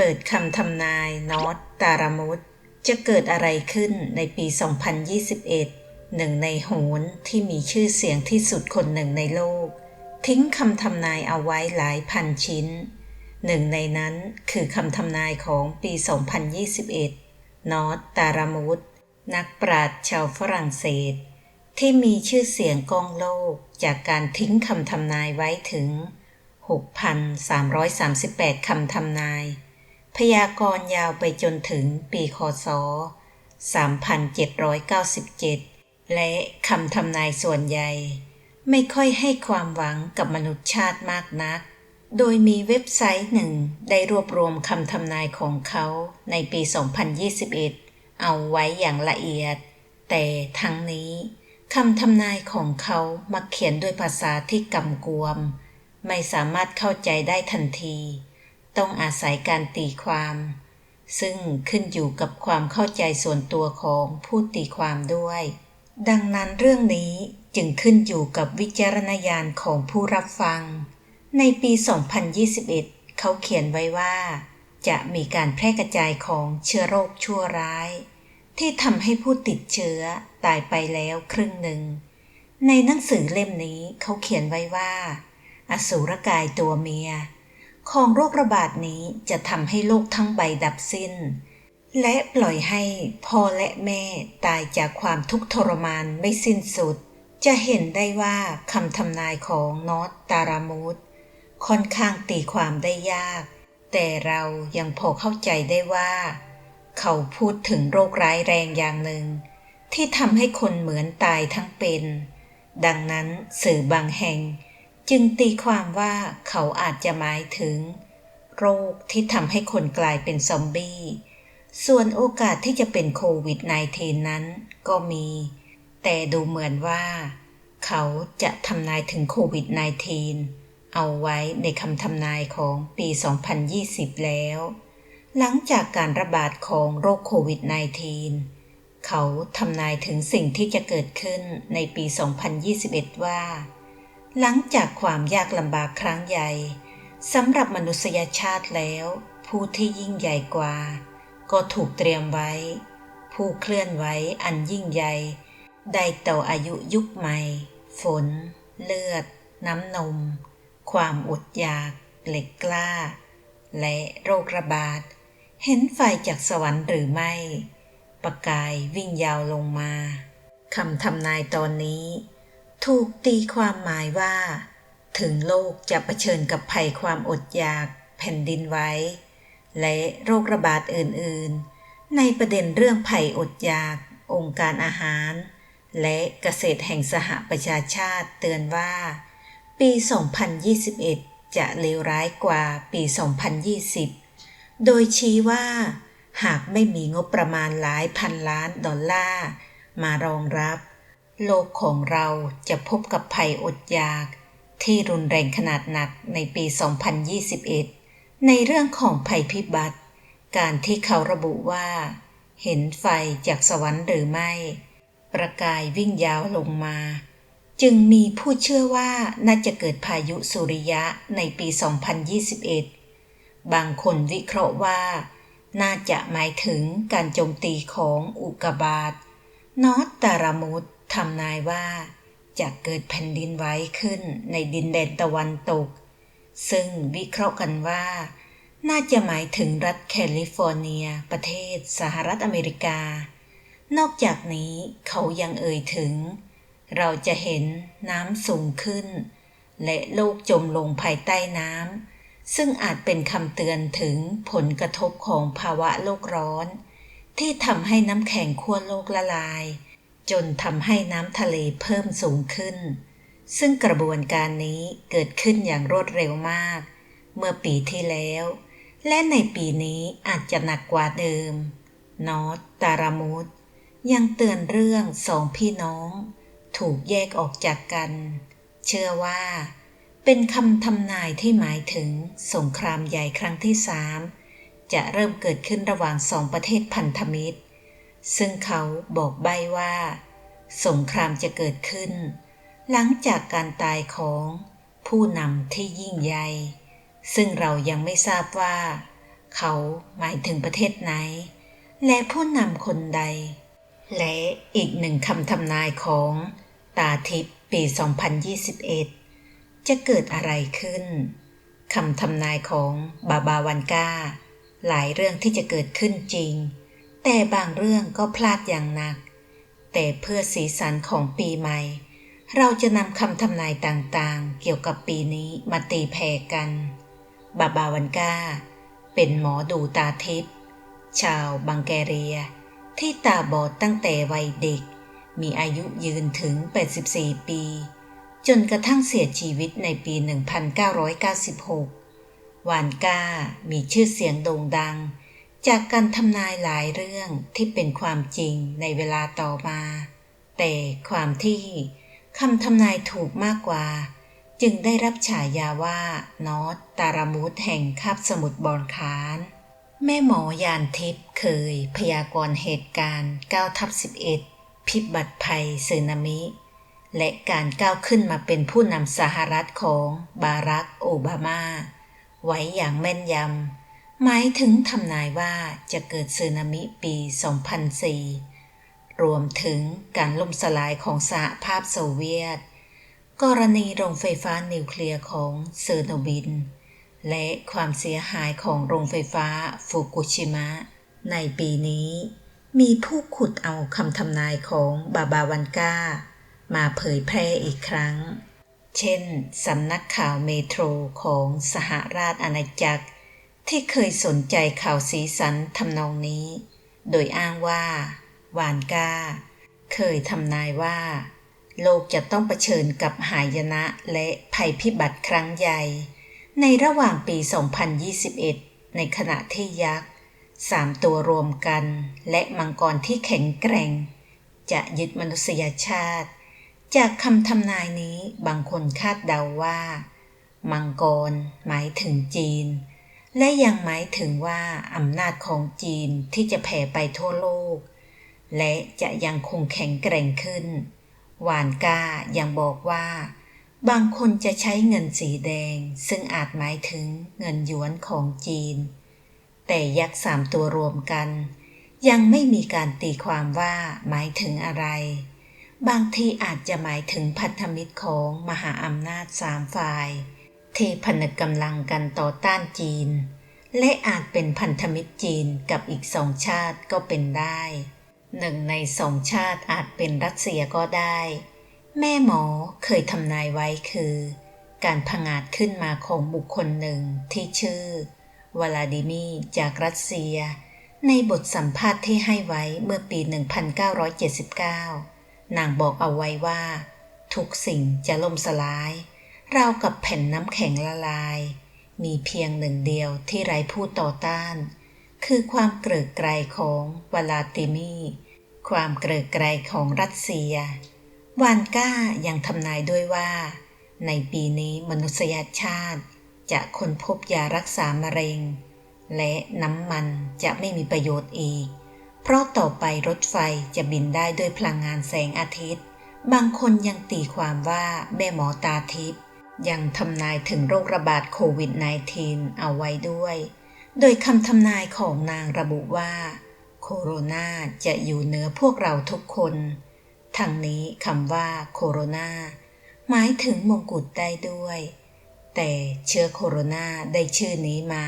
เปิดคำทำนายนอตตารามุตจะเกิดอะไรขึ้นในปี 2021 หนึ่งในโหนที่มีชื่อเสียงที่สุดคนหนึ่งในโลก ทิ้งคำทำนายเอาไว้หลายพันชิ้น หนึ่งในนั้นคือคำทำนายของปี 2021 นอตตารามุตนักปราชญ์ชาวฝรั่งเศส ที่มีชื่อเสียงก้องโลกจากการทิ้งคำทำนายไว้ถึง 6,338 คำทำนาย พยากรณ์ยาวไปจนถึงปีคศ 3797 และคำทำนายส่วนใหญ่ ไม่ค่อยให้ความหวังกับมนุษยชาติมากนัก โดยมีเว็บไซต์หนึ่งได้รวบรวมคำทำนายของเขาในปี 2021 เอาไว้อย่างละเอียด แต่ทั้งนี้คำทำนายของเขามักเขียนด้วยภาษาที่กำกวม ไม่สามารถเข้าใจได้ทันที ต้องอาศัยการตีความ ซึ่งขึ้นอยู่กับความเข้าใจส่วนตัวของผู้ตีความด้วย ดังนั้นเรื่องนี้จึงขึ้นอยู่กับวิจารณญาณของผู้รับฟัง ในปี 2021 เขาเขียนไว้ว่า จะมีการแพร่กระจายของเชื้อโรคชั่วร้าย ที่ทำให้ผู้ติดเชื้อตายไปแล้วครึ่งหนึ่ง ในหนังสือเล่มนี้เขาเขียนไว้ว่า อสูรกายตัวเมีย ของโรคระบาดนี้จะทำให้โลกทั้งใบดับสิ้น และปล่อยให้พ่อและแม่ตายจากความทุกข์ทรมานไม่สิ้นสุด จะเห็นได้ว่าคำทำนายของนอตตารามูดค่อนข้างตีความได้ยาก แต่เรายังพอเข้าใจได้ว่า เขาพูดถึงโรคร้ายแรงอย่างหนึ่ง ที่ทำให้คนเหมือนตายทั้งเป็น ดังนั้นสื่อบางแห่ง จึงตีความว่าเขาอาจจะหมายถึง โรคที่ทำให้คนกลายเป็นซอมบี้ ส่วนโอกาสที่จะเป็นโควิด -19 นั้นก็มี แต่ดูเหมือนว่า เขาจะทำนายถึงโควิด -19 เอาไว้ในคำทำนายของปี 2020 แล้ว หลังจากการระบาดของโรคโควิด -19 เขาทำนายถึงสิ่งที่จะเกิดขึ้นในปี 2021 ว่า หลังจากความยากลำบากครั้งใหญ่สำหรับมนุษยชาติแล้ว ผู้ที่ยิ่งใหญ่กว่า ก็ถูกเตรียมไว้ ผู้เคลื่อนไหวอันยิ่งใหญ่ได้ต่ออายุยุคใหม่ ฝน เลือด น้ำนม ความอดอยาก เหล็กกล้า และโรคระบาด เห็นไฟจากสวรรค์หรือไม่ ประกายวิ่งยาวลงมาคำทำนายตอนนี้ ถูกตีความหมายว่า ถึงโลกจะะเผชิญกับภัยความอดอยากแผ่นดินไว้และโรคระบาดอื่นๆ ในประเด็นเรื่องภัยอดอยาก องค์การอาหาร และเกษตรแห่งสหประชาชาติเตือนว่า ปี 2021 จะเลวร้ายกว่าปี 2020 โดยชี้ว่า หากไม่มีงบประมาณหลายพันล้านดอลลาร์มารองรับ โลกของเราจะพบกับภัยอดอยาก ที่รุนแรงขนาดหนักในปี 2021 ในเรื่องของภัยพิบัติ การที่เขาระบุว่า เห็นไฟจากสวรรค์หรือไม่ ประกายวิ่งยาวลงมา จึงมีผู้เชื่อว่าน่าจะเกิดพายุสุริยะในปี 2021 บางคนวิเคราะห์ว่า น่าจะหมายถึงการโจมตีของอุกกาบาตนอตตารามุต ทำนายว่าจะเกิดแผ่นดินไหวขึ้นในดินแดนตะวันตก ซึ่งวิเคราะห์กันว่า น่าจะหมายถึงรัฐแคลิฟอร์เนีย ประเทศสหรัฐอเมริกา นอกจากนี้เขายังเอ่ยถึง เราจะเห็นน้ำสูงขึ้น และโลกจมลงภายใต้น้ำซึ่งอาจเป็นคำเตือนถึงผลกระทบของภาวะโลกร้อน ที่ทำให้น้ำแข็งขั้วโลกละลาย จนทำให้น้ำทะเลเพิ่มสูงขึ้น ซึ่งกระบวนการนี้เกิดขึ้นอย่างรวดเร็วมาก เมื่อปีที่แล้ว และในปีนี้อาจจะหนักกว่าเดิม นอตตารามุตยังเตือนเรื่องสองพี่น้อง ถูกแยกออกจากกัน เชื่อว่า เป็นคำทำนายที่หมายถึงสงครามใหญ่ครั้งที่สามจะเริ่มเกิดขึ้นระหว่างสองประเทศพันธมิตร ซึ่งเขาบอกใบว่า สงครามจะเกิดขึ้น หลังจากการตายของผู้นำที่ยิ่งใหญ่ซึ่งเรายังไม่ทราบว่า เขาหมายถึงประเทศไหน และผู้นำคนใด และอีกหนึ่งคำทำนายของตาทิพย์ปี 2021 จะเกิดอะไรขึ้นคำทำนายของบาบาวันกาหลายเรื่องที่จะเกิดขึ้นจริง แต่บางเรื่องก็พลาดอย่างหนัก แต่เพื่อสีสันของปีใหม่ เราจะนำคำทำนายต่างๆ เกี่ยวกับปีนี้มาตีแผ่กันบาบาวันกาเป็นหมอดูตาทิพย์ชาวบังแกเรีย ที่ตาบอดตั้งแต่วัยเด็ก มีอายุยืนถึง 84 ปี จนกระทั่งเสียชีวิตในปี 1996 วานก้ามีชื่อเสียงโด่งดัง จากการทำนายหลายเรื่องที่เป็นความจริงในเวลาต่อมา แต่ความที่คำทำนายถูกมากกว่า จึงได้รับฉายาว่านอตตารามุธแห่งคาบสมุทรบอนคานแม่หมอยานทิพย์เคยพยากรณ์เหตุการณ์9ทับ11 พิบัติภัยสึนามิ และการก้าวขึ้นมาเป็นผู้นำสหรัฐของบารักโอบามา ไว้อย่างแม่นยำ หมายถึงทำนายว่าจะเกิดสึนามิปี 2004 รวมถึงการล่มสลายของสหภาพโซเวียต กรณีโรงไฟฟ้านิวเคลียร์ของเซอร์โนบินและความเสียหายของโรงไฟฟ้าฟุกุชิมะ ในปีนี้ มีผู้ขุดเอาคำทำนายของบาบาวันกามาเผยแพร่อีกครั้ง เช่นสำนักข่าวเมโทรของสหราชอาณาจักร ที่เคยสนใจข่าวสีสันทำนองนี้ โดยอ้างว่า วานกาเคยทำนายว่า โลกจะต้องเผชิญกับหายนะและภัยพิบัติครั้งใหญ่ ในระหว่างปี 2021 ในขณะที่ยักษ์สามตัวรวมกันและมังกรที่แข็งแกร่ง จะยึดมนุษยชาติ จากคำทำนายนี้บางคนคาดเดาว่า มังกรหมายถึงจีน และยังหมายถึงว่าอำนาจของจีนที่จะแผ่ไปทั่วโลก และจะยังคงแข็งแกร่งขึ้น หวานกายังบอกว่า บางคนจะใช้เงินสีแดง ซึ่งอาจหมายถึงเงินหยวนของจีน แต่ยักษ์สามตัวรวมกัน ยังไม่มีการตีความว่าหมายถึงอะไร บางทีอาจจะหมายถึงพันธมิตรของมหาอำนาจสามฝ่าย ที่ผนึกกำลังกันต่อต้านจีน และอาจเป็นพันธมิตรจีนกับอีกสองชาติก็เป็นได้หนึ่งในสองชาติอาจเป็นรัสเซียก็ได้ แม่หมอเคยทำนายไว้คือ การผงาดขึ้นมาของบุคคลหนึ่งที่ชื่อวลาดิมีจากรัสเซีย ในบทสัมภาษณ์ที่ให้ไว้เมื่อปี 1979 นางบอกเอาไว้ว่า ทุกสิ่งจะล่มสลาย ราวกับแผ่นน้ำแข็งละลาย มีเพียงหนึ่งเดียวที่ไร้ผู้ต่อต้าน คือความเกริกไกรของวลาติมีความเกริกไกรของรัสเซียวานก้ายังทำนายด้วยว่า ในปีนี้มนุษยชาติ จะค้นพบยารักษามะเร็ง และน้ำมันจะไม่มีประโยชน์อีก เพราะต่อไปรถไฟจะบินได้ด้วยพลังงานแสงอาทิตย์ บางคนยังตีความว่าแม่หมอตาทิพย์ ยังทำนายถึงโรคระบาดโควิด -19 เอาไว้ด้วย โดยคำทำนายของนางระบุว่า โคโรนาจะอยู่เหนือพวกเราทุกคนทั้งนี้คำว่าโคโรนาหมายถึงมงกุฎได้ด้วย แต่เชื้อโคโรนาได้ชื่อนี้มา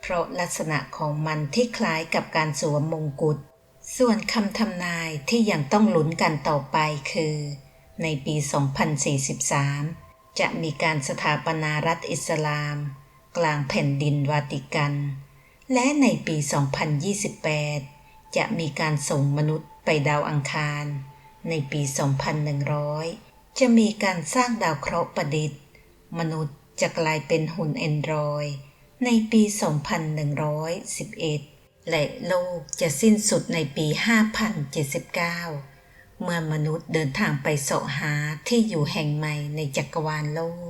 เพราะลักษณะของมันที่คล้ายกับการสวมมงกุฎ ส่วนคำทำนายที่ยังต้องลุ้นกันต่อไปคือ ในปี 2043 จะมีการสถาปนารัฐอิสลาม กลางแผ่นดินวาติกัน และในปี 2028 จะมีการส่งมนุษย์ไปดาวอังคาร ในปี 2100 จะมีการสร้างดาวเคราะห์ประดิษฐ์ มนุษย์จะกลายเป็นหุ่นแอนดรอยในปี 2111 และโลกจะสิ้นสุดในปี 5079 เมื่อมนุษย์เดินทางไปเสาะหาที่อยู่แห่งใหม่ในจักรวาลโลก